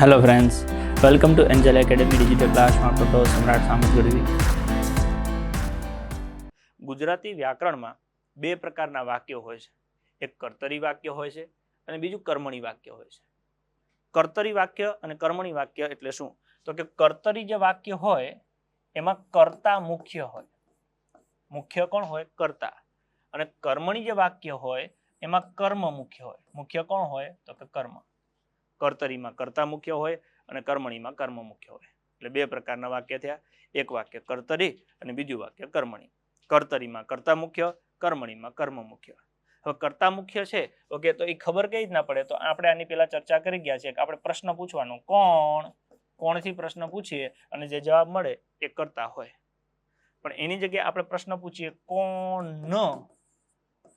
Hello friends welcome to angel academy digital ક્લાસમાં photo Samrat Samat Gadhvi Gujarati વ્યાકરણમાં બે પ્રકારના વાક્યો હોય છે. એક કર્તરી વાક્ય હોય છે અને બીજું કર્મણી વાક્ય હોય છે. કર્તરી વાક્ય અને કર્મણી વાક્ય એટલે શું? તો કે કર્તરી જે વાક્ય હોય, એમાં કર્તા મુખ્ય હોય. મુખ્ય કોણ હોય? કર્તા. અને કર્મણી જે વાક્ય હોય, એમાં કર્મ મુખ્ય હોય. મુખ્ય કોણ હોય? તો કે કર્મ. કર્તરીમાં કર્તા મુખ્ય હોય અને કર્મણીમાં કર્મ મુખ્ય હોય. એટલે બે પ્રકારના વાક્ય થયા. એક વાક્ય કર્તરી અને બીજું વાક્ય કર્મણી. કર્તરીમાં કર્તા મુખ્ય, કર્મણીમાં કર્મ મુખ્ય. હવે કર્તા મુખ્ય છે, ઓકે, તો એ ખબર કઈ રીતના પડે? તો આપણે આની પેલા ચર્ચા કરી ગયા છે કે આપણે પ્રશ્ન પૂછવાનો. કોણ? કોણથી પ્રશ્ન પૂછીએ અને જે જવાબ મળે એ કરતા હોય. પણ એની જગ્યાએ આપણે પ્રશ્ન પૂછીએ કોણ? ન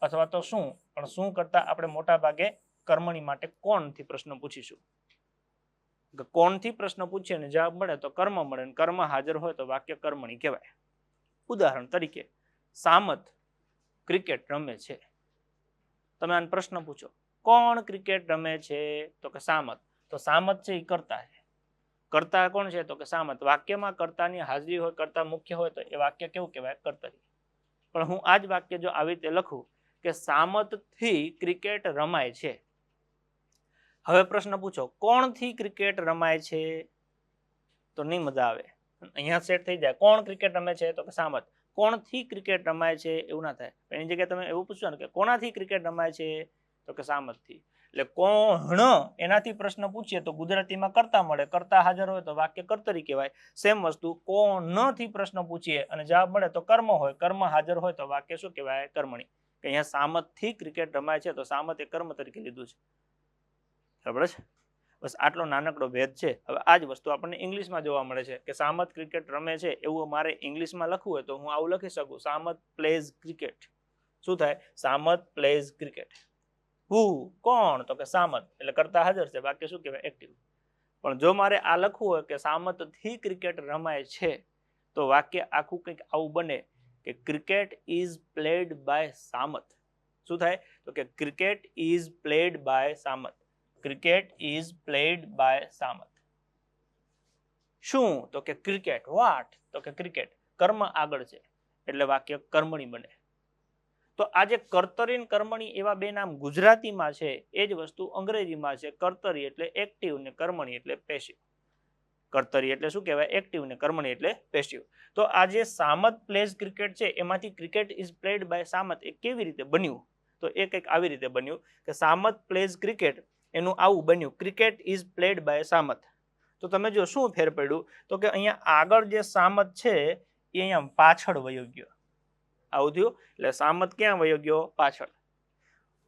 અથવા તો શું? પણ શું કરતા આપણે મોટા ભાગે કર્મણી માટે કોણથી પ્રશ્ન પૂછીશું? કોણથી પ્રશ્ન પૂછીએ ને જવાબ મળે તો કર્મ મળે ને કર્મ હાજર હોય તો વાક્ય કર્મણી કહેવાય. ઉદાહરણ તરીકે, સામત ક્રિકેટ રમે છે. તમે આને પ્રશ્ન પૂછો, કોણ ક્રિકેટ રમે છે? તો કે સામત. તો સામત છે એ કરતા છે. કરતા કોણ છે? તો કે સામત. વાક્યમાં કરતાની હાજરી હોય, કરતા મુખ્ય હોય, તો એ વાક્ય કેવું કહેવાય? કર્તરી. પણ હું આ જ વાક્ય જો આવી રીતે લખું કે સામતથી ક્રિકેટ રમાય છે હવે પ્રશ્ન પૂછો, કોણથી ક્રિકેટ રમાય છે? તો નહીં મજા આવે. અહીંયા સેટ થઈ જાય. કોણ ક્રિકેટ રમે છે? તો કે સામત કોણથી ક્રિકેટ રમાય છે? એવું ના થાય. એની જગ્યાએ તમે એવું પૂછો ને કે કોનાથી ક્રિકેટ રમાય છે? તો કે સામતથી એટલે કોણ એનાથી પ્રશ્ન પૂછીએ તો ગુજરાતીમાં કરતા મળે. કરતા હાજર હોય તો વાક્ય કર્તરી કહેવાય. સેમ વસ્તુ, કોણથી પ્રશ્ન પૂછીએ અને જવાબ મળે તો કર્મ હોય. કર્મ હાજર હોય તો વાક્ય શું કહેવાય? કર્મણી. કે અહીંયા સામતથી ક્રિકેટ રમાય છે તો સામત એ કર્મ તરીકે લીધું છે. બરાબર છે? બસ આટલો નાનકડો ભેદ છે. હવે આ જ વસ્તુ આપણને ઇંગ્લિશમાં જોવા મળે છે કે સામત ક્રિકેટ રમે છે એવું મારે ઇંગ્લિશમાં લખવું હોય તો હું આવું લખી શકું. Samat plays cricket. શું થાય? Samat plays cricket. હુ? કોણ? તો કે સામત. એટલે કરતા હાજર છે. બાકી શું કહેવાય? એક્ટિવ પણ જો મારે આ લખવું હોય કે સામતથી ક્રિકેટ રમાય છે, તો વાક્ય આખું કંઈક આવું બને કે cricket is played by Samat. શું થાય? તો કે cricket is played by Samat. Cricket is played by Samat શું? તો કે ક્રિકેટ વાટ તો કે ક્રિકેટ કર્મ આગળ છે. એટલે વાક્ય કર્મણી બને. તો આજે કર્તરી કર્મણી એવા બે નામ ગુજરાતીમાં છે. એ જ વસ્તુ અંગ્રેજીમાં છે. કર્તરી એટલે એક્ટિવ ને કર્મણી એટલે પેસિવ કર્તરી એટલે શું કહેવાય? એક્ટિવ ને કર્મણી એટલે પેસિવ તો આ જે સામત પ્લેઝ ક્રિકેટ છે. એમાંથી cricket is played by Samat. એ કેવી રીતે બન્યું? તો એ કંઈક આવી રીતે બન્યું કે સામત પ્લેઝ ક્રિકેટ એનું આવું બન્યું. Cricket is played by Samat. તો તમે જો શું ફેર પડ્યું? તો કે અહીંયા આગળ જે સામત છે, એ અહીંયા પાછળ વયો ગયો. આવું થયું? એટલે સામત ક્યાં વયો ગયો? પાછળ.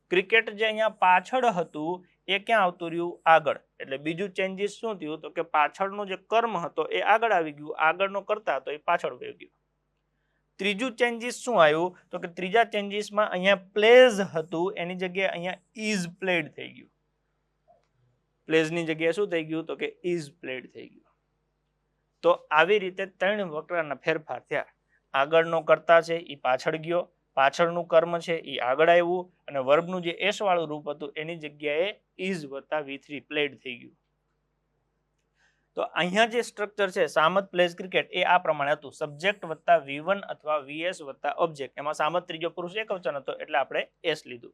ક્રિકેટ જે અહીંયા પાછળ હતું, એ ક્યાં આવતું રહ્યું? આગળ. એટલે બીજું ચેન્જીસ શું થયું? તો કે પાછળનો જે કર્મ હતો, એ આગળ આવી ગયું. આગળનો કરતા હતો, એ પાછળ વયો ગયો. ત્રીજું ચેન્જીસ શું આવ્યું? તો કે ત્રીજા ચેન્જીસમાં અહીંયા પ્લેઝ હતું, એની જગ્યાએ અહીંયા ઇઝ પ્લેડ થઈ ગયું. પ્લેઝની જગ્યાએ શું થઈ ગયું તો કે ઇઝ પ્લેડ થઈ ગયું. તો આવી રીતે ત્રણ વક્રના ફેરફાર થયા. આગળનો કરતા છે એ પાછળ ગયો. પાછળનું કર્મ છે એ આગળ આવ્યું. અને વર્બનું જે એસ વાળું રૂપ હતું, એની જગ્યાએ ઇઝ વત્તા વી થ્રી પ્લેડ થઈ ગયું. તો અહીંયા જે સ્ટ્રક્ચર છે, સામત પ્લેઝ ક્રિકેટ, એ આ પ્રમાણે હતું. સબ્જેક્ટ વત્તા વી વન અથવા વીએસ વત્તા ઓબ્જેક્ટ. એમાં સામત ત્રીજો પુરુષ એક વચન હતો, એટલે આપણે એસ લીધું.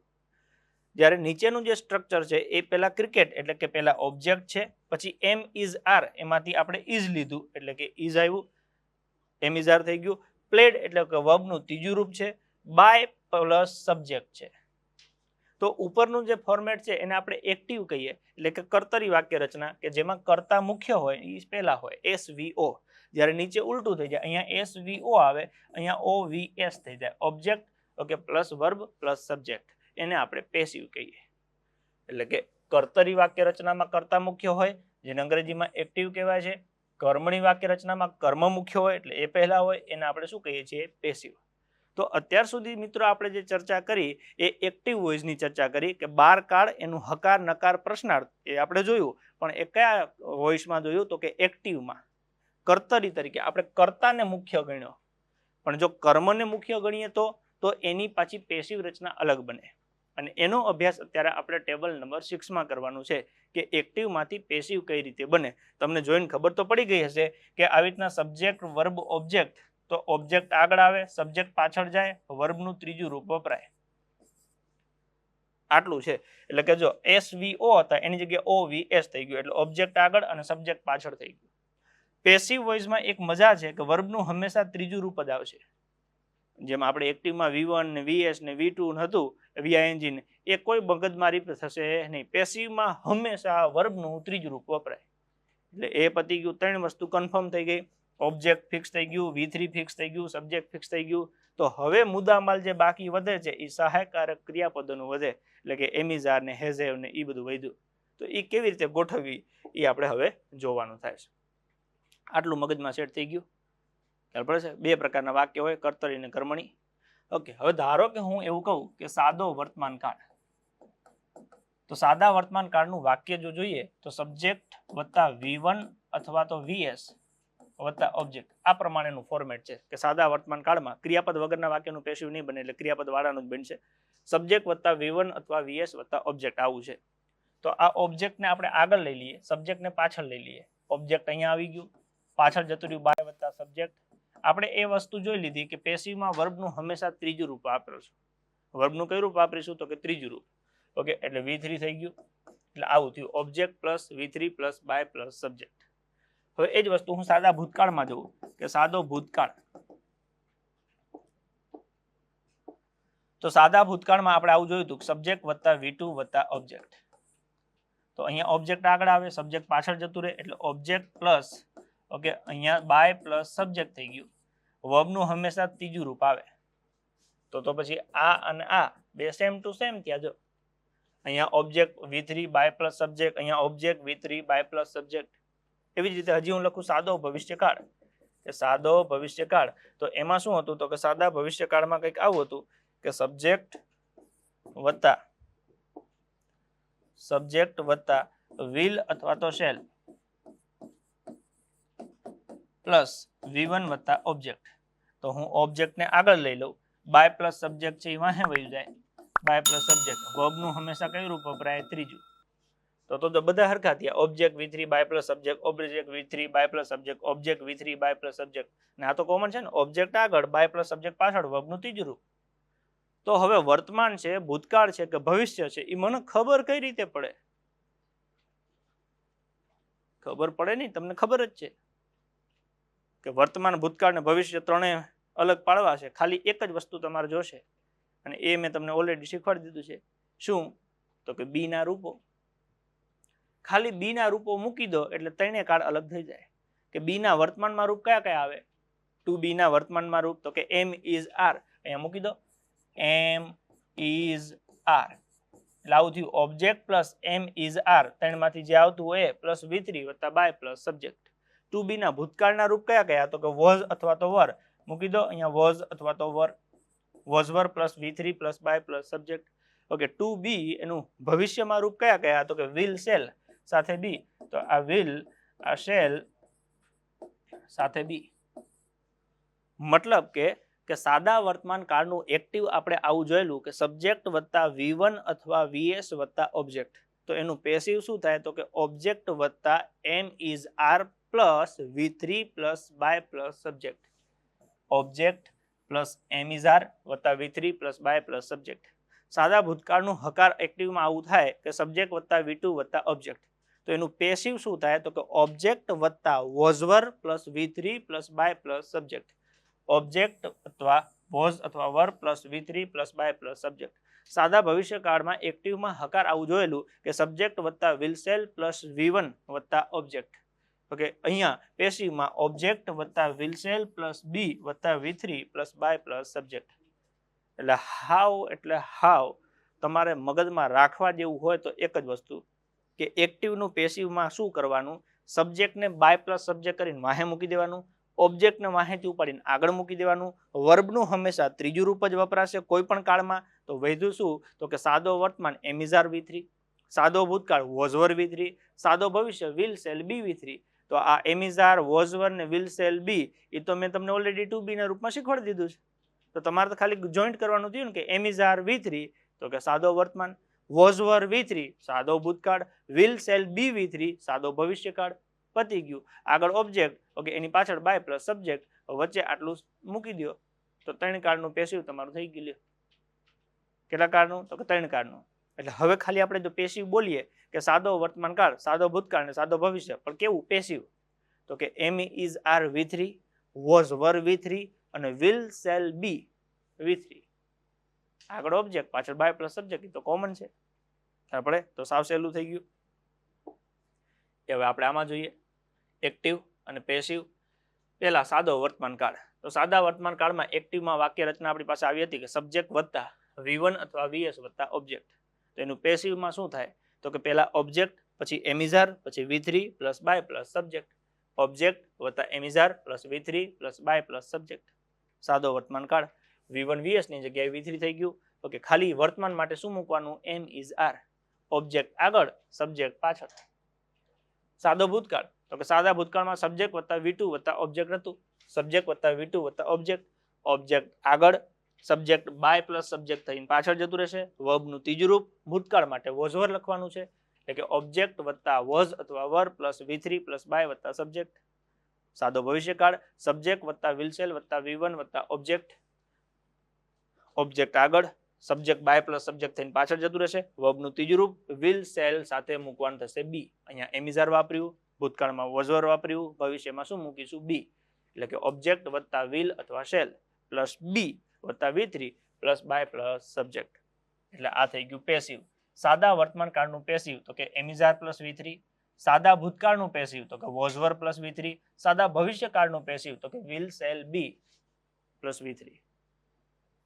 જ્યારે નીચેનું જે સ્ટ્રક્ચર છે, એ પહેલાં ક્રિકેટ એટલે કે પહેલાં ઓબ્જેક્ટ છે, પછી એમ ઇઝ આર એમાંથી આપણે ઇઝ લીધું, એટલે કે ઇઝ આવ્યું. એમ ઇઝ આર થઈ ગયું. પ્લેડ એટલે કે વર્બનું ત્રીજું રૂપ છે. બાય પ્લસ સબ્જેક્ટ છે. તો ઉપરનું જે ફોર્મેટ છે, એને આપણે એક્ટિવ કહીએ. એટલે કે કર્તરી વાક્ય રચના કે જેમાં કર્તા મુખ્ય હોય એ પહેલા હોય. એસ વી ઓ જ્યારે નીચે ઉલટું થઈ જાય, અહીંયા એસ વી ઓ આવે, અહીંયા ઓ વી એસ થઈ જાય. Object okay plus verb plus subject એને આપણે પેસિવ કહીએ. એટલે કે કર્તરી વાક્ય રચનામાં કર્તા મુખ્ય હોય, જેને અંગ્રેજીમાં એક્ટિવ કહેવાય છે. કર્મણી વાક્ય રચનામાં કર્મ મુખ્ય હોય, એટલે એ પહેલા હોય, એને આપણે શું કહીએ છીએ? પેસિવ તો અત્યાર સુધી મિત્રો આપણે જે ચર્ચા કરી, એ એક્ટિવ વોઇસની ચર્ચા કરી કે બાર કાળ એનું હકાર, નકાર, પ્રશ્નાર્થ એ આપણે જોયું, પણ એ કયા વોઇસમાં જોયું? તો કે એક્ટિવમાં કર્તરી તરીકે. આપણે કર્તાને મુખ્ય ગણ્યો. પણ જો કર્મને મુખ્ય ગણીએ તો તો એની પાછી પેસિવ રચના અલગ બને. અને એનો અભ્યાસ અત્યારે આપણે ટેબલ નંબર સિક્સમાં કરવાનું છે કે એક્ટિવમાંથી પેસિવ કઈ રીતે બને. તમને જોઈને ખબર તો પડી ગઈ હશે કે આવી રીતના સબ્જેક્ટ વર્બ ઓબ્જેક્ટ તો ઓબ્જેક્ટ આગળ આવે સબ્જેક્ટ પાછળ જાય વર્બનું ત્રીજું રૂપ વપરાય. આટલું છે. એટલે કે જો એસ વી ઓ હતા, એની જગ્યાએ ઓ વી એસ થઈ ગયું. એટલે ઓબ્જેક્ટ આગળ અને સબ્જેક્ટ પાછળ થઈ ગયું. પેસિવ વોઇસમાં એક મજા છે કે વર્બનું હંમેશા ત્રીજું રૂપ જ આવશે. જેમ આપણે એક્ટિવમાં વી વન ને વી એસ ને વી ટુ હતું વીઆઈએનજી ને, એ કોઈ મગજમારી થશે નહીં. પેસિવમાં હંમેશા વર્બનું ત્રીજું રૂપ વપરાય. એટલે એ પતી ગયું, ત્રણ વસ્તુ કન્ફર્મ થઈ ગઈ. ઓબ્જેક્ટ ફિક્સ થઈ ગયું વી થ્રી ફિક્સ થઈ ગયું સબ્જેક્ટ ફિક્સ થઈ ગયું. તો હવે મુદ્દામાલ જે બાકી વધે છે એ સહાયકારક ક્રિયાપદોનું વધે. એટલે કે એમિઝાર ને હેઝેવ ને એ બધું વધ્યું. તો એ કેવી રીતે ગોઠવવી એ આપણે હવે જોવાનું થાય છે. આટલું મગજમાં સેટ થઈ ગયું. ખ્યાલ છે? બે પ્રકારના વાક્ય હોય, કર્તરી અને કર્મણી. ઓકે હવે ધારો કે હું એવું કહું કે સાદો વર્તમાન કાળ. તો સાદા વર્તમાન કાળનું વાક્ય જો જોઈએ, તો સબ્જેક્ટ વત્તા વી અથવા તો વીએસ વત્તા ઓબ્જેક્ટ આ પ્રમાણેનું ફોર્મેટ છે કે સાદા વર્તમાન કાળમાં ક્રિયાપદ વગરના વાક્યનું પેશિવ નહીં બને એટલે ક્રિયાપદ વાળાનું જ બનશે. સબ્જેક્ટ વત્તા વી અથવા વીએસ વત્તા ઓબ્જેક્ટ આવું છે. તો આ ઓબ્જેક્ટને આપણે આગળ લઈ લઈએ સબ્જેક્ટને પાછળ લઈ લઈએ. ઓબ્જેક્ટ અહીંયા આવી ગયું. પાછળ જતું રહ્યું બાય વત્તા સબ્જેક્ટ આપણે એ વસ્તુ જોઈ લીધી કે પેશીમાં વર્બનું હંમેશા ત્રીજું રૂપ વાપરીશું વર્બનું કયું રૂપ વાપરીશું? તો કે ત્રીજું રૂપ. ઓકે, એટલે વી થ્રી થઈ ગયું. એટલે આવું થયું. Object plus V three plus by plus subject હવે એ જ વસ્તુ હું સાદા ભૂતકાળમાં જોઉં. કે સાદો ભૂતકાળ. તો સાદા ભૂતકાળમાં આપણે આવું જોયું હતું સબ્જેક્ટ વત્તા વી ટુ વત્તા ઓબ્જેક્ટ તો અહીંયા ઓબ્જેક્ટ આગળ આવે સબ્જેક્ટ પાછળ જતું રહે, એટલે ઓબ્જેક્ટ પ્લસ ઓકે, અહીંયા બાય પ્લસ સબ્જેક્ટ થઈ ગયું. વર્બનું હંમેશા ત્રીજું રૂપ આવે. તો તો પછી આ અને આ બે સેમ ટુ સેમ ત્યાં જો. અહીંયા object V three by plus subject અહીંયા object V three by plus subject એવી જ રીતે હજી હું લખું સાદો ભવિષ્યકાળ. કે સાદો ભવિષ્યકાળ. તો એમાં શું હતું? તો કે સાદા ભવિષ્યકાળમાં કંઈક આવું હતું કે સબ્જેક્ટ વત્તા સબ્જેક્ટ વત્તા વિલ અથવા તો શેલ પ્લસ વી વન વત્તા ઓબ્જેક્ટ તો હું ઓબ્જેક્ટને આગળ લઈ લઉં. બાય પ્લસ સબ્જેક્ટ છે એ વાહે વયું જાય? બાય પ્લસ સબ્જેક્ટ વર્બનું હંમેશા કયું રૂપ વપરાય? ત્રીજું. તો તો બધા હરખા થયા. Object V three by plus subject object V three by plus subject object V three by plus subject ને આ તો કોમન છે ને? ઓબ્જેક્ટ આગળ બાય પ્લસ સબ્જેક્ટ પાછળ વર્બનું ત્રીજું રૂપ. તો હવે વર્તમાન છે, ભૂતકાળ છે કે ભવિષ્ય છે એ મને ખબર કઈ રીતે પડે? ખબર પડે નહીં, તમને ખબર જ છે. કે વર્તમાન, ભૂતકાળ ને ભવિષ્ય ત્રણેય અલગ પાડવા છે. ખાલી એક જ વસ્તુ તમારે જોશે. અને એ મેં તમને ઓલરેડી શીખવાડી દીધું છે. શું? તો કે બી ના રૂપો. ખાલી બી ના રૂપો મૂકી દો એટલે ત્રણેય કાળ અલગ થઈ જાય. કે બી ના વર્તમાનમાં રૂપ કયા કયા આવે? ટુ બી ના વર્તમાનમાં રૂપ તો કે એમ ઇઝ આર અહીંયા મૂકી દો. એમ ઇઝ આર એટલે આવું થયું. Object plus am is are ત્રણમાંથી જે આવતું હોય પ્લસ વી થ્રી વત્તા by plus subject to be ના ભૂતકાળના રૂપ કયા કયા? તો કે વોઝ અથવા તો વર મૂકી દો. અહીંયા વોઝ અથવા તો were was were plus V three plus by plus subject okay to be એનું ભવિષ્યમાં રૂપ કયા કયા? તો કે વિલ સેલ સાથે બી તો આ વિલ આ શેલ સાથે બી મતલબ કે કે સાદા વર્તમાન કાળનું એક્ટિવ આપણે આવું જોયેલું કે સબ્જેક્ટ વત્તા વી વન અથવા વીએસ વત્તા ઓબ્જેક્ટ તો એનું પેસિવ શું થાય? તો કે ઓબ્જેક્ટ વત્તા am is are plus V three plus by plus subject object plus am is are વત્તા V three plus by plus subject સાદા ભૂતકાળનું હકાર એક્ટિવમાં આવું થાય કે સબ્જેક્ટ વત્તા વી ટુ વત્તા ઓબ્જેક્ટ તો એનું પેસિવ શું થાય? તો કે ઓબ્જેક્ટ વત્તા was were plus V three plus by plus subject object અથવા વોઝ અથવા were plus V three plus by plus subject સાદા ભવિષ્યકાળમાં એક્ટિવમાં હકાર આવું જોયેલું કે સબ્જેક્ટ વત્તા will shall plus V one વત્તા ઓબ્જેક્ટ ઓકે અહીંયા પેસિવમાં ઓબ્જેક્ટ વત્તા વિલસેલ પ્લસ બી વત્તા V three plus by plus subject એટલે હાવ એટલે હાવ તમારે મગજમાં રાખવા જેવું હોય તો એક જ વસ્તુ કે એક્ટિવનું પેસિવમાં શું કરવાનું? સબ્જેક્ટને બાય પ્લસ સબ્જેક્ટ કરીને વાહે મૂકી દેવાનું ઓબ્જેક્ટને વાહેથી ઉપાડીને આગળ મૂકી દેવાનું વર્બનું હંમેશા ત્રીજું રૂપ જ વપરાશે કોઈ પણ કાળમાં. તો વૈધું શું? તો કે સાદો વર્તમાન એમિઝાર વી થ્રી સાદો ભૂતકાળ વોઝવર વી થ્રી સાદો ભવિષ્ય will shall be V three તો આ એમિઝાર, વોઝવર ને વિલ સેલ બી એ તો મેં તમને ઓલરેડી ટુ બીના રૂપમાં શીખવાડી દીધું છે. તો તમારે તો ખાલી જોઈન્ટ કરવાનું થયું ને કે એમિઝાર વી થ્રી, તો કે સાદો વર્તમાન, વોઝવર વી થ્રી, સાદો ભૂતકાળ, will shall be V three, સાદો ભવિષ્યકાળ પતી ગયું. આગળ ઓબ્જેક્ટ ઓકે, એની પાછળ બાય પ્લસ સબ્જેક્ટ વચ્ચે આટલું મૂકી દો તો ત્રણ કાળનું પેસિવ તમારું થઈ ગયું કેટલા કાળનું? તો કે ત્રણ કાળનું. એટલે હવે ખાલી આપણે જો પેસિવ બોલીએ કે સાદો વર્તમાન કાળ, સાદો ભૂતકાળ અને સાદો ભવિષ્ય, પણ કેવું પેસિવ તો કે am is are V three was were V three અને will shall be V three આગળ ઓબ્જેક્ટ પાછળ બાય પ્લસ સબ્જેક્ટ તો કોમન છે. આપણે તો સાવ સહેલું થઈ ગયું. હવે આપણે આમાં જોઈએ. એક્ટિવ અને પેસિવ પહેલા સાદો વર્તમાન કાળ. તો સાદા વર્તમાન કાળમાં એક્ટિવમાં વાક્ય રચના આપણી પાસે આવી હતી કે સબ્જેક્ટ વત્તા વી વન અથવા વીએસ વત્તા ઓબ્જેક્ટ તો એનું પેસિવમાં શું થાય? તો કે પહેલા ઓબ્જેક્ટ પછી એમિઝાર પછી V three plus by plus subject object વત્તા am is are plus V three plus by plus subject સાદો વર્તમાન કાળ. વી વન વીએસની જગ્યાએ વી થ્રી થઈ ગયું. ઓકે, ખાલી વર્તમાન માટે શું મૂકવાનું? એમ ઇઝ આર ઓબ્જેક્ટ આગળ સબ્જેક્ટ પાછળ. સાદો ભૂતકાળ. તો કે સાદા ભૂતકાળમાં સબ્જેક્ટ વત્તા વી ટુ વત્તા ઓબ્જેક્ટ હતું. સબ્જેક્ટ વત્તા વી ટુ વત્તા ઓબ્જેક્ટ ઓબ્જેક્ટ આગળ સબ્જેક્ટ બાય પ્લસ સબ્જેક્ટ થઈને પાછળ જતું રહેશે. વર્બનું ત્રીજું રૂપ ભૂતકાળ માટે વોઝવર લખવાનું છે. એટલે કે ઓબ્જેક્ટ વત્તા વોઝ અથવા were plus V three plus by વત્તા સબ્જેક્ટ સાદો ભવિષ્યકાળ. સબ્જેક્ટ વત્તા વિલસેલ વત્તા વી વન વત્તા ઓબ્જેક્ટ ઓબ્જેક્ટ આગળ. સબ્જેક્ટ બાય પ્લસ સબ્જેક્ટ થઈને પાછળ જતું રહેશે. વર્બનું ત્રીજું રૂપ વિલ સેલ સાથે મૂકવાનું થશે બી અહીંયા એમિઝાર વાપર્યું. ભૂતકાળમાં વોઝવર વાપર્યું. ભવિષ્યમાં શું મૂકીશું બી એટલે કે ઓબ્જેક્ટ વત્તા વિલ અથવા સેલ પ્લસ બી વત્તા V three plus by plus subject એટલે આ થઈ ગયું પેસિવ સાદા વર્તમાન કાળનું પેસિવ તો કે એમિઝાર પ્લસ વી થ્રી સાદા ભૂતકાળનું પેસિવ તો કે વોઝવર પ્લસ વી થ્રી સાદા ભવિષ્યકાળનું પેસિવ તો કે will shall be plus V three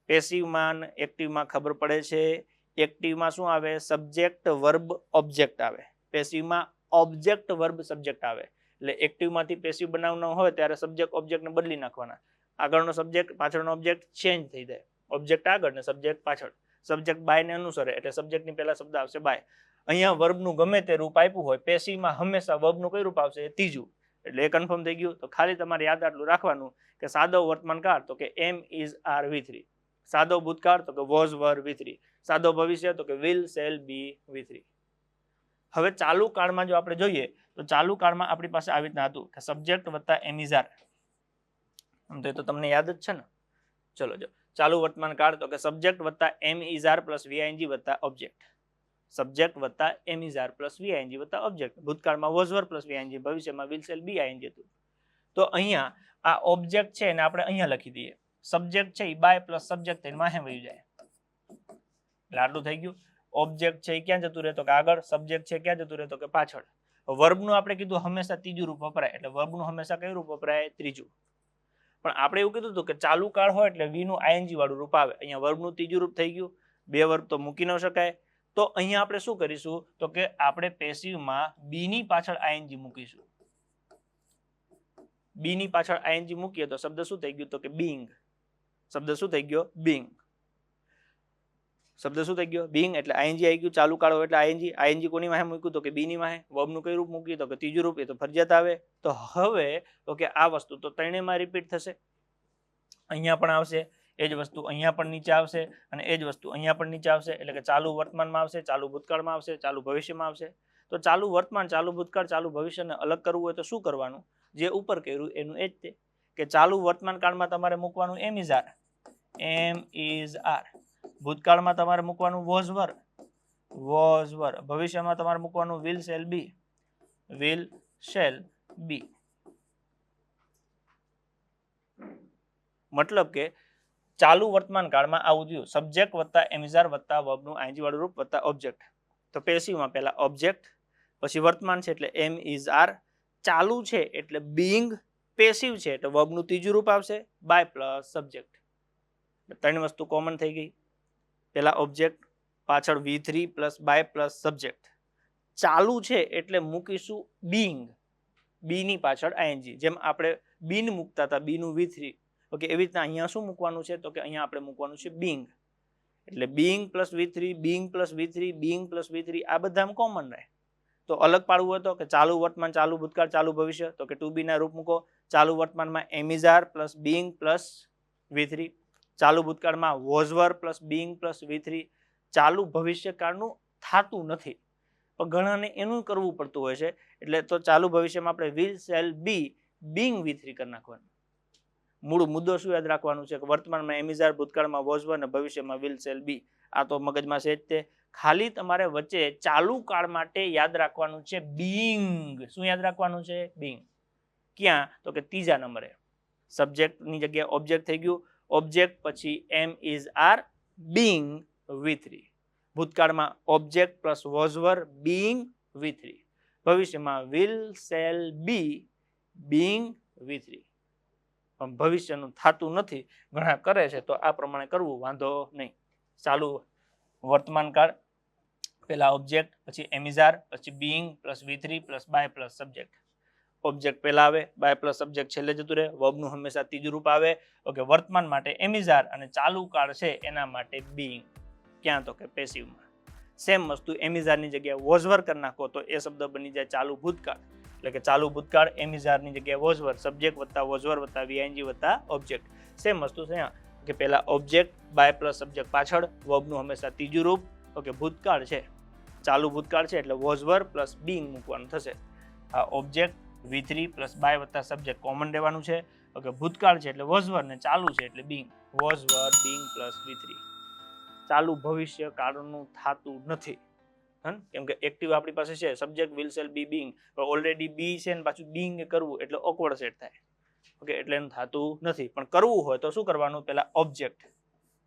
પેસિવમાં એક્ટિવમાં ખબર પડે છે એક્ટિવમાં શું આવે? સબ્જેક્ટ વર્બ ઓબ્જેક્ટ આવે. પેસિવમાં ઓબ્જેક્ટ વર્બ સબ્જેક્ટ આવે. એટલે એક્ટિવમાંથી પેસિવ બનાવવાનો હોય ત્યારે સબ્જેક્ટ ઓબ્જેક્ટને બદલી નાખવાના. આગળનો સબ્જેક્ટ, પાછળનો ઓબ્જેક્ટ ચેન્જ થઈ જાય. ઓબ્જેક્ટ આગળ ને સબ્જેક્ટ પાછળ. સબ્જેક્ટ બાયને અનુસરે, એટલે સબ્જેક્ટની પહેલા શબ્દ આવશે બાય અહીંયા વર્બનું ગમે તે રૂપ આપ્યું હોય પેસીમાં હંમેશા વર્બનું કઈ રૂપ આવશે? ત્રીજું. એટલે એ કન્ફર્મ થઈ ગયું. તો ખાલી તમારે યાદ આટલું રાખવાનું કે સાદો વર્તમાન કાળ, તો કે am is are V three સાદો ભૂતકાળ, તો કે વોઝ વર વી થ્રી સાદો ભવિષ્ય, તો કે will shall be V three હવે ચાલુ કાળમાં જો આપણે જોઈએ, તો ચાલુ કાળમાં આપણી પાસે આવી રીતના હતું કે સબ્જેક્ટ વત્તા એમિઝાર તો એ તો તમને યાદ જ છે ને? ચલો, જો. ચાલુ વર્તમાન કાળ તો કે સબ્જેક્ટ વત્તા એમ ઇઝાર પ્લસ વીઆઈએનજી વત્તા ઓબ્જેક્ટ સબ્જેક્ટ વત્તા એમ ઇઝાર પ્લસ વીઆઈએનજી વત્તા ઓબ્જેક્ટ ભૂતકાળમાં વોઝવર પ્લસ વીઆઈએનજી ભવિષ્યમાં વિલસેલ સેલ બી આઈએનજી હતું. તો અહીંયા આ ઓબ્જેક્ટ છે એને આપણે અહીંયા લખી દઈએ. સબ્જેક્ટ છે એ બાય પ્લસ સબ્જેક્ટ થઈને માહે વયું જાય. આટલું થઈ ગયું. ઓબ્જેક્ટ છે એ ક્યાં જતું રહેતો કે આગળ. સબ્જેક્ટ છે ક્યાં જતું રહેતો કે પાછળ. વર્બનું આપણે કીધું હંમેશા ત્રીજું રૂપ વપરાય. એટલે વર્બનું હંમેશા કયું રૂપ વપરાય? ત્રીજું. પણ આપણે એવું કીધું હતું કે ચાલુ કાળ હોય એટલે વીનું આઈએનજી વાળું રૂપ આવે. અહીંયા વર્બનું ત્રીજું રૂપ થઈ ગયું. બે વર્બ તો મૂકી ન શકાય. તો અહીંયા આપણે શું કરીશું? તો કે આપણે પેસિવમાં બીની પાછળ આઈએનજી મૂકીશું. બીની પાછળ આઈએનજી મૂકીએ તો શબ્દ શું થઈ ગયું? તો કે બિંગ. શબ્દ શું થઈ ગયો? બિંગ. શબ્દ શું થઈ ગયો? બિંગ, એટલે આઈએનજી આવી ગયું, ચાલુ કાળો, એટલે આઈએનજી આઈએનજી કોની માહે મૂક્યું તો કે બી ની વાહે વર્બનું કઈ રૂપ મૂક્યું તો કે ત્રીજું રૂપ? એ તો ફરજિયાત આવે. તો હવે તો કે આ વસ્તુ, તો ત્રણેયમાં રિપીટ થશે. અહીંયા પણ આવશે, એ જ વસ્તુ અહીંયા પણ નીચે આવશે, અને એ જ વસ્તુ અહીંયા પણ નીચે આવશે, એટલે કે ચાલુ વર્તમાનમાં આવશે, ચાલુ ભૂતકાળમાં આવશે, ચાલુ ભવિષ્યમાં આવશે. તો ચાલુ વર્તમાન, ચાલુ ભૂતકાળ, ચાલુ ભવિષ્યને અલગ કરવું હોય તો શું કરવાનું? જે ઉપર કર્યું એનું એ જ તે. કે ચાલુ વર્તમાન કાળમાં તમારે મૂકવાનું am is are am is are ભૂતકાળમાં તમારે મૂકવાનું વોઝ વર વોઝ વર ભવિષ્યમાં તમારે મૂકવાનું will shall be will shall be મતલબ કે ચાલુ વર્તમાન કાળમાં આવું થયું. સબ્જેક્ટ વત્તા એમિઝાર વત્તા વર્બનું આઈજી વાળું રૂપ વત્તા ઓબ્જેક્ટ તો પેસિવમાં પહેલા ઓબ્જેક્ટ પછી વર્તમાન છે એટલે એમ ઇઝ આર ચાલુ છે એટલે બિંગ પેસિવ છે એટલે વર્બનું ત્રીજું રૂપ આવશે. બાય પ્લસ સબ્જેક્ટ ત્રણ વસ્તુ કોમન થઈ ગઈ. પહેલા ઓબ્જેક્ટ પાછળ V three plus by plus subject ચાલુ છે એટલે મૂકીશું બિંગ બીની પાછળ આઈએનજી જેમ આપણે બીન મૂકતા હતા બીનું વી થ્રી ઓકે, એવી રીતના અહીંયા શું મૂકવાનું છે? તો કે અહીંયા આપણે મૂકવાનું છે બિંગ એટલે being plus V three being plus V three being plus V three આ બધામાં કોમન રહે. તો અલગ પાડવું હોય તો કે ચાલુ વર્તમાન, ચાલુ ભૂતકાળ, ચાલુ ભવિષ્ય. તો કે ટુ બીના રૂપ મૂકો. ચાલુ વર્તમાનમાં am is are plus being plus V three ચાલુ ભૂતકાળમાં was were plus being plus V ચાલુ ભવિષ્યકાળનું થતું નથી. પણ ઘણાને એનું કરવું પડતું હોય છે. એટલે તો ચાલુ ભવિષ્યમાં આપણે will shall be being V three કરી નાખવાનું. મૂળ મુદ્દો શું યાદ રાખવાનું છે? કે વર્તમાનમાં એમિઝાર ભૂતકાળમાં વોઝવર અને ભવિષ્યમાં વિલ સેલ બી. આ તો મગજમાં છે જ તે. ખાલી તમારે વચ્ચે ચાલુ કાળ માટે યાદ રાખવાનું છે બિંગ. શું યાદ રાખવાનું છે? બિંગ. ક્યાં? તો કે ત્રીજા નંબરે. સબ્જેક્ટની જગ્યાએ ઓબ્જેક્ટ થઈ ગયું. ઓબ્જેક્ટ પછી am is are being V three ભૂતકાળમાં object plus was were being V three ભવિષ્યમાં will shall be being V three પણ ભવિષ્યનું થતું નથી, ઘણા કરે છે, તો આ પ્રમાણે કરવું વાંધો નહીં. ચાલુ વર્તમાન કાળ, પહેલા ઓબ્જેક્ટ પછી એમિઝાર પછી being plus V three plus by plus subject object પહેલા આવે બાય પ્લસ સબ્જેક્ટ છેલ્લે જતું રહે વર્બનું હંમેશા ત્રીજું રૂપ આવે. ઓકે વર્તમાન માટે એમિઝાર અને ચાલુ કાળ છે એના માટે બિંગ ક્યાં તો કે પેસિવમાં સેમ વસ્તુ એમિઝારની જગ્યાએ વોઝવર કરી નાખો તો એ શબ્દ બની જાય ચાલુ ભૂતકાળ. એટલે કે ચાલુ ભૂતકાળ એમિઝારની જગ્યાએ વોઝવર સબ્જેક્ટ વત્તા વોઝવર વત્તા વીઆઈએનજી વત્તા ઓબ્જેક્ટ સેમ વસ્તુ છે કે પહેલાં ઓબ્જેક્ટ બાય પ્લસ સબ્જેક્ટ પાછળ વર્બનું હંમેશા ત્રીજું રૂપ. ઓકે ભૂતકાળ છે. ચાલુ ભૂતકાળ છે એટલે વોઝવર પ્લસ બિંગ મૂકવાનું થશે. આ object V three plus by વત્તા સબ્જેક્ટ કોમન રહેવાનું છે. ઓકે, ભૂતકાળ છે એટલે વોઝવર ને ચાલુ છે એટલે being. Was were, being plus V three ચાલુ ભવિષ્ય કાળનું થાતું નથી. હન? કેમ કે એક્ટિવ આપણી પાસે છે. Subject will shall be being already be છે ને પાછું બિંગ કરવું એટલે ઓકવર્ડ સેટ થાય. ઓકે, એટલે એનું થાતું નથી. પણ કરવું હોય તો શું કરવાનું? પહેલાં ઓબ્જેક્ટ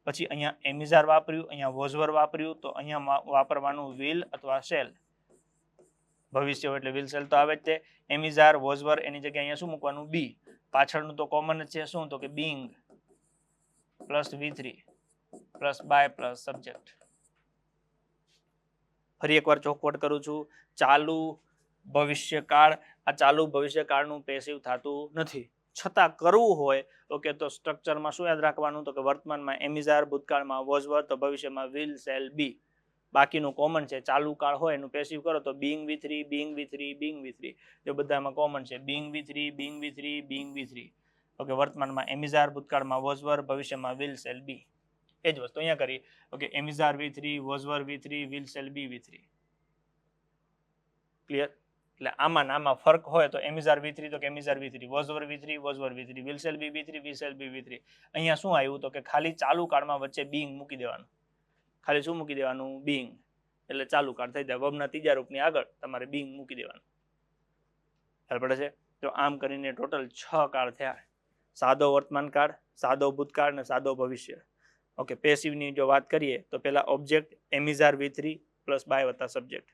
પછી અહીંયા એમિઝાર વાપર્યું, અહીંયા વોઝવર વાપર્યું, તો અહીંયા વાપરવાનું વિલ અથવા સેલ ભવિષ્ય એટલે વિલસેલ તો આવે જ તે. એમિઝાર વોઝવર એની જગ્યાએ અહીંયા શું મૂકવાનું? બી પાછળનું તો કોમન જ છે. શું? તો કે being plus V three plus by plus subject ફરી એકવાર ચોખવટ કરું છું. ચાલુ ભવિષ્યકાળ. આ ચાલુ ભવિષ્યકાળનું પેસિવ થતું નથી. છતાં કરવું હોય, ઓકે, તો સ્ટ્રક્ચરમાં શું યાદ રાખવાનું? તો કે વર્તમાનમાં એમિઝાર ભૂતકાળમાં વોઝવર તો ભવિષ્યમાં વિલ સેલ બી બાકીનું કોમન છે, ચાલુ કાળ હોય એનું પેસિવ કરો તો being V three being V three being V three જો બધામાં કોમન છે being V three being V three being V three okay વર્તમાનમાં એમિઝાર ભૂતકાળમાં વોઝવર ભવિષ્યમાં વિલ સેલ બી એ જ વસ્તુ અહીંયા કરી. Okay am is are V three was were V three will shall be V three clear એટલે આમાં આમાં ફરક હોય તો એમિઝાર વી થ્રી તો કે V three was were V three was were V three will shall be V three will shall be V three અહીંયા શું આવ્યું તો કે ખાલી ચાલુ કાળમાં વચ્ચે બિંગ મૂકી દેવાનું. ખાલી શું મૂકી દેવાનું? બિંગ. એટલે ચાલુ કાર્ડ થઈ જાય. વબના ત્રીજા રૂપની આગળ તમારે બિંગ મૂકી દેવાનું. ખ્યાલ પડે છે? તો આમ કરીને ટોટલ છ કાળ થયા. સાદો વર્તમાન કાળ સાદો ભૂતકાળ અને સાદો ભવિષ્ય. ઓકે પેસિવની જો વાત કરીએ, તો પહેલાં object am is are V three plus by વત્તા સબ્જેક્ટ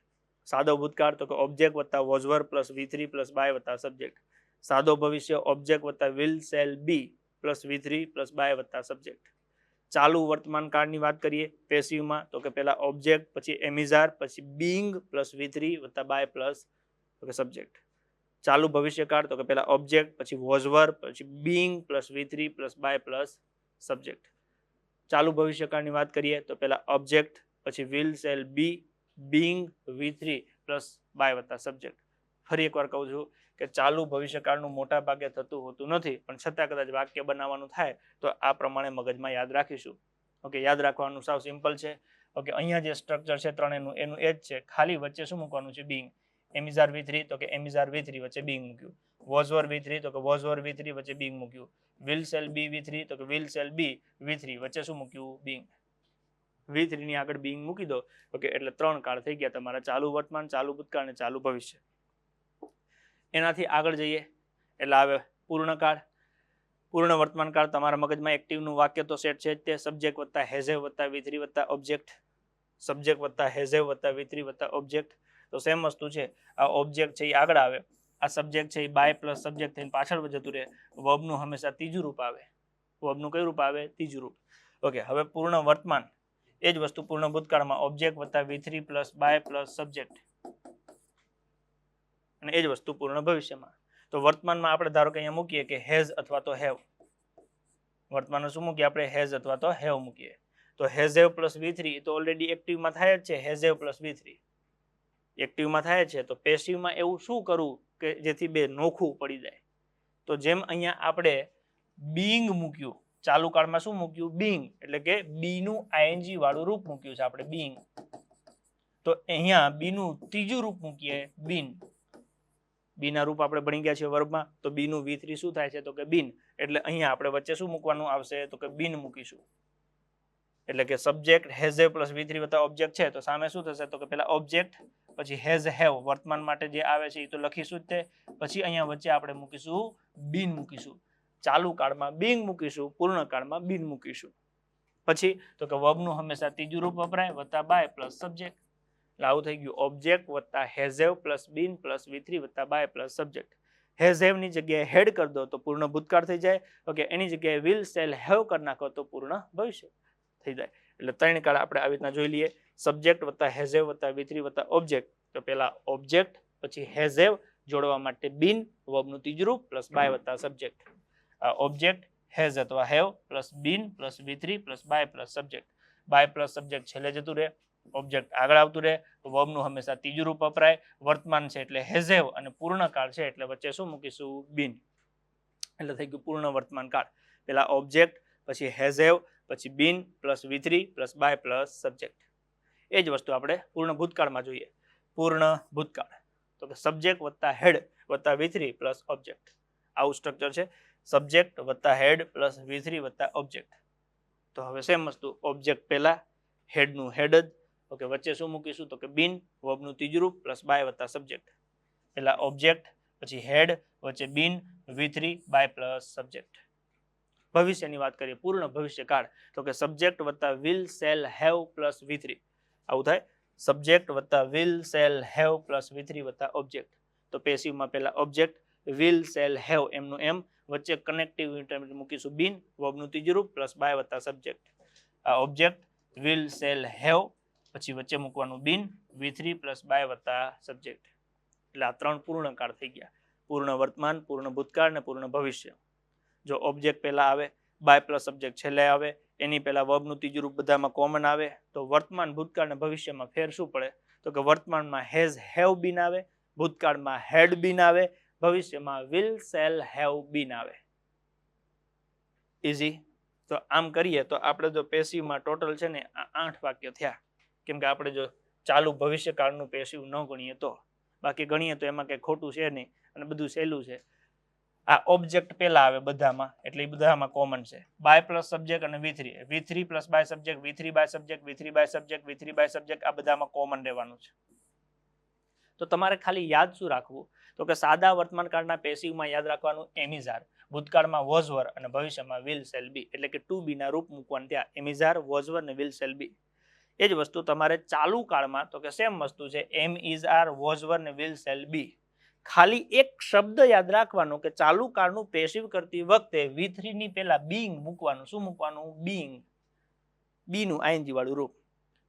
સાદો ભૂતકાળ તો કે ઓબ્જેક્ટ વત્તા was were plus V three plus by વત્તા સબ્જેક્ટ સાદો ભવિષ્ય ઓબ્જેક્ટ વત્તા will shall be plus V three plus by વત્તા સબ્જેક્ટ ચાલુ વર્તમાન કાળની વાત કરીએ પેસિવમાં તો કે પહેલાં ઓબ્જેક્ટ પછી એમિઝાર પછી બિંગ પ્લસ વી થ્રી વત્તા બાય પ્લસ તો કે સબ્જેક્ટ ચાલુ ભવિષ્યકાળ, તો કે પહેલાં ઓબ્જેક્ટ પછી વોઝવર પછી being plus V three plus by plus subject ચાલુ ભવિષ્યકાળની વાત કરીએ, તો પહેલાં ઓબ્જેક્ટ પછી will shall be being V three plus by વત્તા સબ્જેક્ટ ફરી એકવાર કહું છું કે ચાલુ ભવિષ્યકાળનું મોટા ભાગે થતું હોતું નથી, પણ છતાં કદાચ વાક્ય બનાવવાનું થાય, તો આ પ્રમાણે મગજમાં યાદ રાખીશું. ઓકે, યાદ રાખવાનું સાવ સિમ્પલ છે. ઓકે, અહીંયા જે સ્ટ્રક્ચર છે ત્રણેયનું, એનું એ જ છે. ખાલી વચ્ચે શું મૂકવાનું છે? બિંગ એમિઝાર વી થ્રી તો કે એમિઝાર વી થ્રી વચ્ચે બિંગ મૂક્યું. વોઝવર વી થ્રી તો કે વોઝવર વી થ્રી વચ્ચે બિંગ મૂક્યું. Will shall be V three તો કે will shall be V three વચ્ચે શું મૂક્યું? બિંગ વી થ્રીની આગળ બિંગ મૂકી દો. ઓકે, એટલે ત્રણ કાળ થઈ ગયા તમારા ચાલુ વર્તમાન, ચાલુ ભૂતકાળ અને ચાલુ ભવિષ્ય. એનાથી આગળ જઈએ. એટલે આવે પૂર્ણકાળ પૂર્ણ વર્તમાન કાળ તમારા મગજમાં એક્ટિવનું વાક્ય તો સેટ છે તે સબ્જેક્ટ વત્તા હેઝેવ વત્તા વી વત્તા ઓબ્જેક્ટ સબ્જેક્ટ વત્તા હેઝેવ વત્તા વી વત્તા ઓબ્જેક્ટ તો સેમ વસ્તુ છે. આ ઓબ્જેક્ટ છે એ આગળ આવે. આ સબ્જેક્ટ છે એ બાય પ્લસ સબ્જેક્ટ થઈને પાછળ જતું રહે. વબનું હંમેશા ત્રીજું રૂપ આવે. વબનું કયું રૂપ આવે? ત્રીજું રૂપ. ઓકે હવે પૂર્ણ વર્તમાન. એ જ વસ્તુ પૂર્ણ ભૂતકાળમાં ઓબ્જેક્ટ વત્તા V three plus by plus subject અને એ જ વસ્તુ પૂર્ણ ભવિષ્યમાં. તો વર્તમાનમાં આપણે ધારો કે અહીંયા મૂકીએ કે હેઝ અથવા તો હેવ. વર્તમાનમાં શું મૂકીએ? આપણે હેઝ અથવા તો હેવ મૂકીએ. તો has have plus V three તો ઓલરેડી એક્ટિવમાં થાય જ છે હેઝેવ પ્લસ વી થ્રી. એક્ટિવમાં થાય છે, તો પેસિવમાં એવું શું કરવું કે જેથી બે નોખું પડી જાય? તો જેમ અહીંયા આપણે બિંગ મૂક્યું, ચાલુ કાળમાં શું મૂક્યું? બિંગ એટલે કે બીનું આઈએનજી વાળું રૂપ મૂક્યું છે આપણે બિંગ તો અહીંયા બીનું ત્રીજું રૂપ મૂકીએ બિન બી ના રૂપ આપણે ભણી ગયા છીએ વર્ગમાં, તો બી નું વી થ્રી શું થાય છે? તો કે બિન. એટલે અહીંયા આપણે વચ્ચે શું મૂકવાનું આવશે? તો કે બિન મૂકીશું. એટલે કે સબ્જેક્ટ હેઝ એ પ્લસ વી થ્રી વત્તા ઓબ્જેક્ટ છે, તો સામે શું થશે? તો કે પેલા ઓબ્જેક્ટ પછી હેઝ હેવ વર્તમાન માટે જે આવે છે એ તો લખીશું જ તે. પછી અહીંયા વચ્ચે આપણે મૂકીશું બિન મૂકીશું. ચાલુ કાળમાં બિંગ મૂકીશું, પૂર્ણ કાળમાં બિન મૂકીશું. પછી તો કે વર્બનું હંમેશા ત્રીજું રૂપ વપરાય, વત્તા બાય પ્લસ સબ્જેક્ટ એટલે આવું થઈ ગયું. ઓબ્જેક્ટ વત્તા has have plus been plus V three વત્તા બાય પ્લસ સબ્જેક્ટ હેઝેવની જગ્યાએ હેડ કરી દો તો પૂર્ણ ભૂતકાળ થઈ જાય. ઓકે એની જગ્યાએ વિલ સેલ હેવ કરી નાખો તો પૂર્ણ ભવિષ્ય થઈ જાય. એટલે ત્રણ કાળ આપણે આવી રીતના જોઈ લઈએ. સબ્જેક્ટ વત્તા હેઝેવ વત્તા વી વત્તા ઓબ્જેક્ટ તો પેલા ઓબ્જેક્ટ પછી હેઝેવ જોડવા માટે બિન વર્બનું ત્રીજું પ્લસ બાય વત્તા સબ્જેક્ટ ઓબ્જેક્ટ હેઝ અથવા have plus been plus V three plus by plus subject by plus subject છેલ્લે જતું રહે. ઓબ્જેક્ટ આગળ આવતું રહે વર્બનું હંમેશા ત્રીજું રૂપ વપરાય. વર્તમાન છે એટલે હેઝેવ અને પૂર્ણ કાળ છે એટલે વચ્ચે શું મૂકીશું? બિન. એટલે થઈ ગયું પૂર્ણ વર્તમાન કાળ. પેલા ઓબ્જેક્ટ પછી હેઝેવ, પછી been, plus V three plus by, plus subject. એ જ વસ્તુ આપણે પૂર્ણ ભૂતકાળમાં જોઈએ. પૂર્ણ ભૂતકાળ. તો કે સબ્જેક્ટ વત્તા હેડ વત્તા વિથરી પ્લસ ઓબ્જેક્ટ આવું સ્ટ્રક્ચર છે. સબ્જેક્ટ વત્તા હેડ પ્લસ વિથરી વત્તા ઓબ્જેક્ટ તો હવે સેમ વસ્તુ ઓબ્જેક્ટ પહેલાં, હેડનું હેડ જ ઓકે વચ્ચે શું મૂકીશું? તો કે બિન વર્બનું ત્રીજું પ્લસ બાય વત્તા સબ્જેક્ટ. પહેલા ઓબ્જેક્ટ, પછી હેડ, વચ્ચે been, V three, by plus subject. ભવિષ્યની વાત કરીએ, પૂર્ણ ભવિષ્યકાળ. તો કે સબ્જેક્ટ વત્તા will shall have plus V three. આવું થાય? સબ્જેક્ટ વત્તા will shall have plus V three વત્તા ઓબ્જેક્ટ. તો પેસિવમાં પહેલાં ઓબ્જેક્ટ, વિલ સેલ હેવ એમનું એમ. વચ્ચે કનેક્ટિવ ઇન્ટરમીડિયેટ મૂકીશું બિન વર્બનું ત્રીજું પ્લસ બાય વત્તા સબ્જેક્ટ. આ ઓબ્જેક્ટ, વિલ સેલ હેવ પછી વચ્ચે મૂકવાનું been, V three plus by વત્તા સબ્જેક્ટ. એટલે આ ત્રણ પૂર્ણકાળ થઈ ગયા. પૂર્ણ વર્તમાન, પૂર્ણ ભૂતકાળ અને પૂર્ણ ભવિષ્ય. જો ઓબ્જેક્ટ પહેલા આવે, બાય પ્લસ સબ્જેક્ટ છેલ્લે આવે, એની પહેલા વર્બનું ત્રીજું રૂપ બધામાં કોમન આવે, તો વર્તમાન, ભૂતકાળ અને ભવિષ્યમાં ફેર શું પડે? તો કે વર્તમાનમાં હેઝ હેવ બીન આવે, ભૂતકાળમાં હેડ બીન આવે, ભવિષ્યમાં વિલ સેલ હેવ બીન આવે. ઇઝી તો આમ કરીએ તો આપણે જો પેસીવમાં ટોટલ છે ને આ આઠ વાક્ય થયા. કેમ કે આપણે જો ચાલુ ભવિષ્યકાળનું પેસિવ ન ગણીએ તો. બાકી ગણીએ તો એમાં કંઈ ખોટું છે નહીં અને બધું સહેલું છે. આ ઓબ્જેક્ટ પહેલા આવે બધામાં, એટલે એ બધામાં કોમન છે. બાય પ્લસ સબ્જેક્ટ અને V three V three plus by subject V three by subject V three by subject V three by subject આ બધામાં કોમન રહેવાનું છે. તો તમારે ખાલી યાદ શું રાખવું? તો કે સાદા વર્તમાનકાળના પેસિવમાં યાદ રાખવાનું એમિઝાર. ભૂતકાળમાં વોઝવર અને ભવિષ્યમાં વિલ સેલ બી એટલે કે ટુ બીના રૂપ મૂકવાનું ત્યાં એમિઝાર, વોઝવર અને વિલ સેલ બી એ જ વસ્તુ તમારે ચાલુ કાળમાં, તો કે સેમ વસ્તુ છે, એમ ઇઝ આર વોઝવર ને વિલ સેલ બી. ખાલી એક શબ્દ યાદ રાખવાનો કે ચાલુ કાળનું પેસિવ કરતી વખતે વી થ્રી ની પહેલા બીંગ મૂકવાનું. શું મૂકવાનું? બીંગ બી નું આઈએનજી વાળું રૂપ.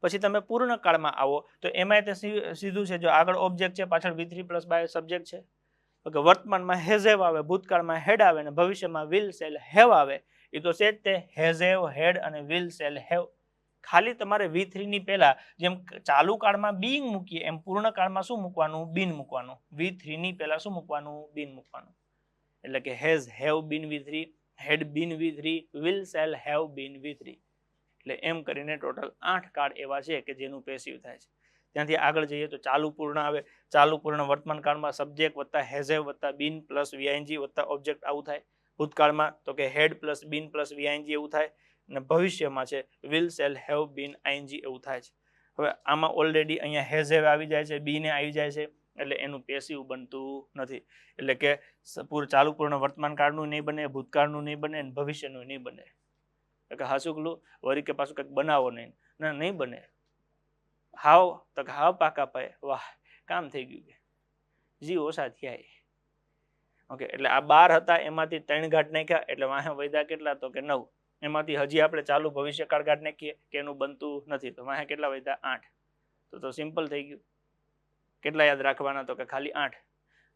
પછી તમે પૂર્ણ કાળમાં આવો, તો એમાં તે સીધું છે, જો આગળ ઓબ્જેક્ટ છે, પાછળ V three plus by subject છે. તો કે વર્તમાનમાં હેઝેવ આવે, ભૂતકાળમાં હેડ આવે, અને ભવિષ્યમાં વિલ સેલ હેવ આવે. એ તો છે તે હેઝેવ, હેડ અને વિલ સેલ હેવ. ખાલી તમારે વી થ્રીની પહેલાં જેમ ચાલુ કાળમાં બીંગ મૂકીએ, એમ પૂર્ણ કાળમાં શું મૂકવાનું? બિન મૂકવાનું. વી થ્રીની પહેલાં શું મૂકવાનું? બિન મૂકવાનું. એટલે કે હેઝ હેવ બિન V three had been V three will shall have been V three એટલે એમ કરીને ટોટલ આઠ કાળ એવા છે કે જેનું પેસિવ થાય છે. ત્યાંથી આગળ જઈએ તો ચાલુ પૂર્ણ આવે. ચાલુ પૂર્ણ વર્તમાન કાળમાં સબ્જેક્ટ વત્તા હેઝેવ વત્તા બિન પ્લસ વીઆઈએનજી વત્તા ઓબ્જેક્ટ આવું થાય. ભૂતકાળમાં તો કે હેડ પ્લસ બિન પ્લસ વીઆઈએનજી એવું થાય. અને ભવિષ્યમાં છે will shall have been ING એવું થાય છે. હવે આમાં ઓલરેડી અહીંયા હેઝેવ આવી જાય છે બીને આવી જાય છે, એટલે એનું પેસિવ બનતું નથી. એટલે કે પૂર, ચાલુ પૂર્ણ વર્તમાન કાળનું નહીં બને, ભૂતકાળનું નહીં બને અને ભવિષ્યનું નહીં બને. એટલે કે હાસુકલું વળી કે પાછું કંઈક બનાવો નહીં. ના, નહીં બને. હાવ, તો હાવ પાકા પાય. વાહ, કામ થઈ ગયું કે. જી ઓછા થયા ઓકે, એટલે આ બાર હતા, એમાંથી ત્રણ ઘાટ નાખ્યા, એટલે વાહે વૈદા કેટલા? તો કે નવ. એમાંથી હજી આપણે ચાલુ ભવિષ્યકાળ ઘાટ નાખીએ કે એનું બનતું નથી. તો વાંહે કેટલા વધ્યા? આઠ. તો તો સિમ્પલ થઈ ગયું. કેટલા યાદ રાખવાના? તો કે ખાલી આઠ.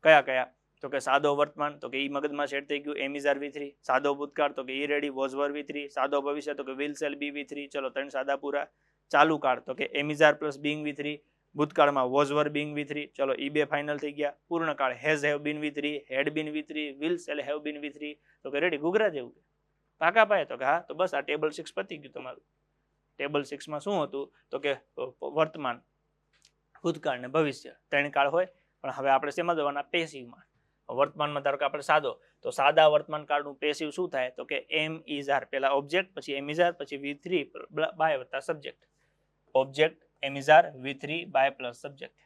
કયા કયા? તો કે સાદો વર્તમાન, તો કે ઈ મગજમાં સેટ થઈ ગયું. Am is are V three. સાદો ભૂતકાળ, તો કે ઈ રેડી વોઝવર વી થ્રી. સાદો ભવિષ્ય, તો કે will shall be V three. ચલો, ત્રણ સાદા પૂરા. ચાલુ કાળ, તો કે am is are plus being V three. ભૂતકાળમાં વોઝવર બિંગ વી થ્રી. ચલો, ઈ બે ફાઇનલ થઈ ગયા. પૂર્ણ કાળ, has have been V three, had been V three, will shall have been V three. તો કે રેડી ગુગરા જેવું પાકા પાયે તો કે હા, તો બસ આ ટેબલ સિક્સ પતી ગયું તમારું. ટેબલ સિક્સમાં શું હતું? તો કે વર્તમાન, ભૂતકાળ ને ભવિષ્ય. ત્રણ કાળ હોય, પણ હવે આપણે શેમાં જવાના? પેસિવમાં વર્તમાનમાં ધારો કે આપણે સાદો, તો સાદા વર્તમાન કાળનું પેસિવ શું થાય? તો કે એમ ઇઝ આર પેલા ઓબ્જેક્ટ પછી એમ ઇઝ આર પછી વી થ્રી બાય વત્તા subject object am is are V three by plus subject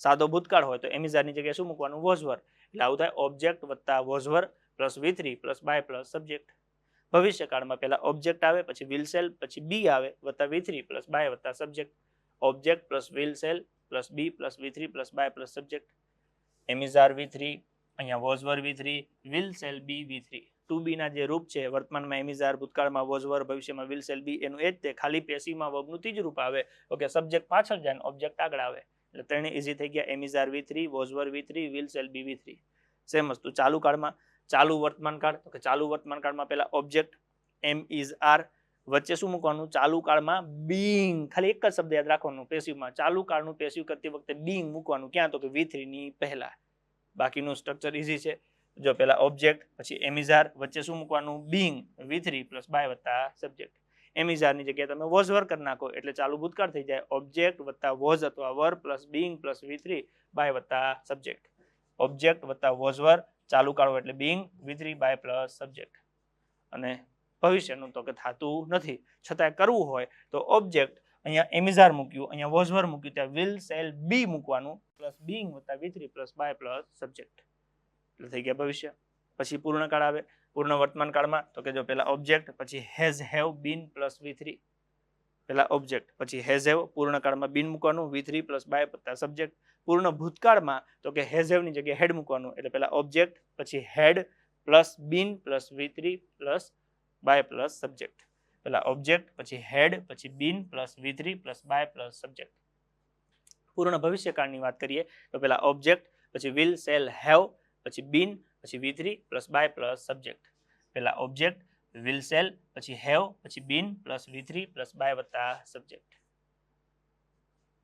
સાદો ભૂતકાળ હોય તો એમ ઇઝ આરની જગ્યાએ શું મૂકવાનું? વોઝવર એટલે આવું થાય ઓબ્જેક્ટ વત્તા was were plus V three plus by plus subject ભવિષ્યકાળમાં પહેલા ઓબ્જેક્ટ આવે, પછી વિલ સેલ પછી બી આવે, વત્તા વી થ્રી પ્લસ બાય વત્તા subject object plus will shall plus be plus V three plus by plus subject am is are V three અહીંયા was were V three will shall be V three two બીના જે રૂપ છે, વર્તમાનમાં am is are ભૂતકાળમાં વોઝવર ભવિષ્યમાં will shall બી એનું એ જ તે ખાલી પેસીમાં વર્બનું ત્રીજ રૂપ આવે. ઓકે સબ્જેક્ટ પાછળ જાય ઓબ્જેક્ટ આગળ આવે. એટલે ત્રણે ઇઝી થઈ ગયા am is are V three was were V three will shall be V three same વસ્તુ ચાલુ કાળમાં ચાલુ વર્તમાન કાળ, તો કે ચાલુ વર્તમાન કાળમાં પહેલા ઓબ્જેક્ટ એમ ઇઝ આર વચ્ચે શું મૂકવાનું? ચાલુ કાળમાં બિંગ ખાલી એક જ શબ્દ યાદ રાખવાનું પેસિવમાં ચાલુ કાળનું પેસિવ કરતી વખતે બિંગ મૂકવાનું ક્યાં? તો કે વી થ્રીની પહેલા. બાકીનું સ્ટ્રક્ચર ઇઝી છે. જો પહેલા ઓબ્જેક્ટ પછી એમિઝાર વચ્ચે શું મૂકવાનું? Being V three plus by વત્તા સબ્જેક્ટ એમિઝારની જગ્યાએ તમે વોઝ વર કરી નાખો, એટલે ચાલુ ભૂતકાળ થઈ જાય. ઓબ્જેક્ટ વત્તા વોઝ અથવા were plus being plus V three by વત્તા સબ્જેક્ટ ઓબ્જેક્ટ વત્તા વોઝ વર ચાલુ કાળો એટલે being V three by plus subject અને ભવિષ્યનું તો કે થતું નથી. છતાંય કરવું હોય તો ઓબ્જેક્ટ અહીંયા એમિઝાર મૂક્યું, અહીંયા વોઝવર મૂક્યું, ત્યાં વિલ સેલ બી મૂકવાનું પ્લસ બિંગ વત્તા V three plus by plus subject એટલે થઈ ગયા ભવિષ્ય. પછી પૂર્ણકાળ આવે. પૂર્ણ વર્તમાન કાળમાં તો કે જો પેલા ઓબ્જેક્ટ પછી has have been plus V પેલા ઓબ્જેક્ટ પછી હેઝેવ પૂર્ણકાળમાં પૂર્ણ કાળમાં બીન મૂકવાનું વી થ્રી પ્લસ બાય પત્તા સબ્જેક્ટ પૂર્ણ ભૂતકાળમાં તો કે હેઝેવની જગ્યાએ હેડ મૂકવાનું, એટલે પહેલા ઓબ્જેક્ટ પછી had plus been plus V three plus by plus subject પહેલા ઓબ્જેક્ટ પછી હેડ પછી been plus V three plus by plus subject પૂર્ણ ભવિષ્યકાળની વાત કરીએ, તો પહેલાં ઓબ્જેક્ટ પછી વિલ સેલ હેવ પછી બિન, પછી V three plus by plus subject પહેલા ઓબ્જેક્ટ વિલ સેલ પછી હેવ પછી been plus V three plus by વત્તા સબ્જેક્ટ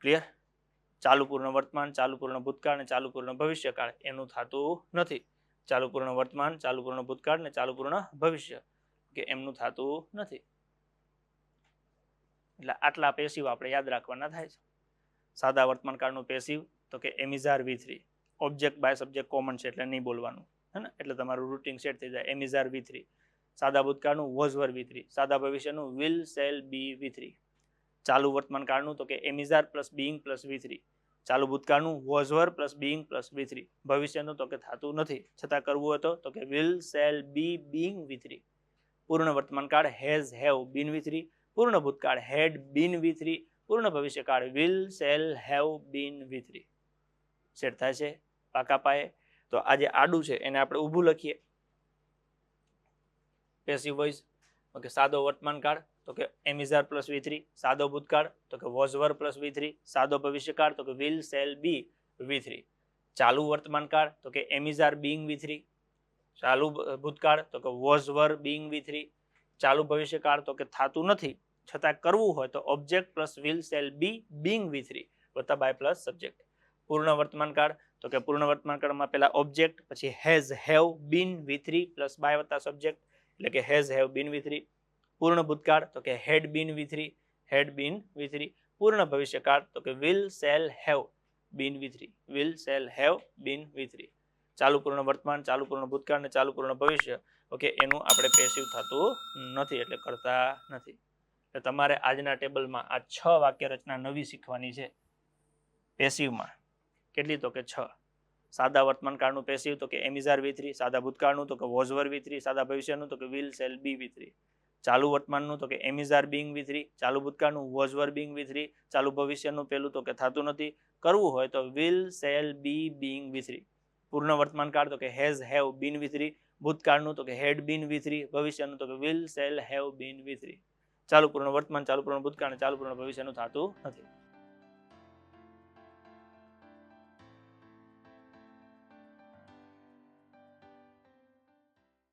ક્લિયર ચાલુ પૂર્ણ વર્તમાન, ચાલુ પૂર્ણ ભૂતકાળ અને ચાલુ પૂર્ણ ભવિષ્યકાળ. એનું થતું નથી. ચાલુ પૂર્ણ વર્તમાન, ચાલુ પૂર્ણ ભૂતકાળ અને ચાલુ પૂર્ણ ભવિષ્ય. કે એમનું થતું નથી. એટલે આટલા પેસિવ આપણે યાદ રાખવાના થાય છે. સાદા વર્તમાન કાળનું પેસિવ તો કે am is are V three object by subject common છે એટલે નહીં બોલવાનું. હે ને? એટલે તમારું રૂટિંગ સેટ થઈ જાય. એમિઝાર વી થ્રી સાદા ભૂતકાળનું વોઝવર વી થ્રી સાદા ભવિષ્યનું will shall be V three ચાલુ વર્તમાન કાળનું તો કે am is are plus being plus V three ચાલુ ભૂતકાળનું was were plus being plus V three ભવિષ્યનું તો કે થતું નથી. છતાં કરવું હોય તો કે will shall be being V three પૂર્ણ વર્તમાન કાળ has have been V three પૂર્ણ ભૂતકાળ હેડ બીન વી થ્રી પૂર્ણ ભવિષ્યકાળ will shall have been V three set થાય છે પાકા પાયે. તો આ જે આડું છે, એને આપણે ઊભું લખીએ. પેસિવ વોઇસ ઓકે સાદો વર્તમાન કાળ, તો કે એમિઝાર પ્લસ વી થ્રી સાદો ભૂતકાળ, તો કે વોઝવર પ્લસ વી થ્રી સાદો ભવિષ્યકાળ, તો કે will shall be V three ચાલુ વર્તમાન કાળ, તો કે એમિઝાર બીંગ વી થ્રી ચાલુ ભૂતકાળ, તો કે વોઝવર બીંગ વી થ્રી ચાલુ ભવિષ્યકાળ, તો કે થતું નથી, છતાં કરવું હોય તો object plus will shall be being V three વત્તા બાય પ્લસ સબ્જેક્ટ પૂર્ણ વર્તમાન કાળ, તો કે પૂર્ણ વર્તમાન કાળમાં પહેલા ઓબ્જેક્ટ પછી has have been V three plus by વત્તા સબ્જેક્ટ એટલે કે હેઝ હેવ બીન વિથરી પૂર્ણ ભૂતકાળ, તો કે હેડ બીન વિથરી હેડ બીન વિથરી પૂર્ણ ભવિષ્યકાળ, તો કે will shall have been V three will shall have been V three ચાલુ પૂર્ણ વર્તમાન, ચાલુ પૂર્ણ ભૂતકાળ અને ચાલુ પૂર્ણ ભવિષ્ય, ઓકે, એનું આપણે પેસિવ થતું નથી, એટલે કરતા નથી. એટલે તમારે આજના ટેબલમાં આ છ વાક્ય રચના નવી શીખવાની છે. પેસિવમાં કેટલી તો કે છ. સાદા વર્તમાન કાળનું પેસિવ તો કે એમિઝાર વી થ્રી, સાદા ભૂતકાળનું તો કે વોઝવર વી થ્રી, સાદા ભવિષ્યનું તો કે will shall be V three. ચાલુ વર્તમાનનું તો કે એમિઝાર બિંગ વી થ્રી, ચાલુ ભૂતકાળનું વોઝવર બિંગ વી થ્રી, ચાલુ ભવિષ્યનું પેલું તો કે થતું નથી. કરવું હોય તો will shall be being V three. પૂર્ણ વર્તમાન કાળ તો કે has have been V three, ભૂતકાળનું તો કે હેડ બીન વી થ્રી, ભવિષ્યનું તો કે will shall have been V three. ચાલુ પૂર્ણ વર્તમાન, ચાલુ પૂર્ણ ભૂતકાળ ચાલુ પૂર્ણ ભવિષ્યનું થતું નથી.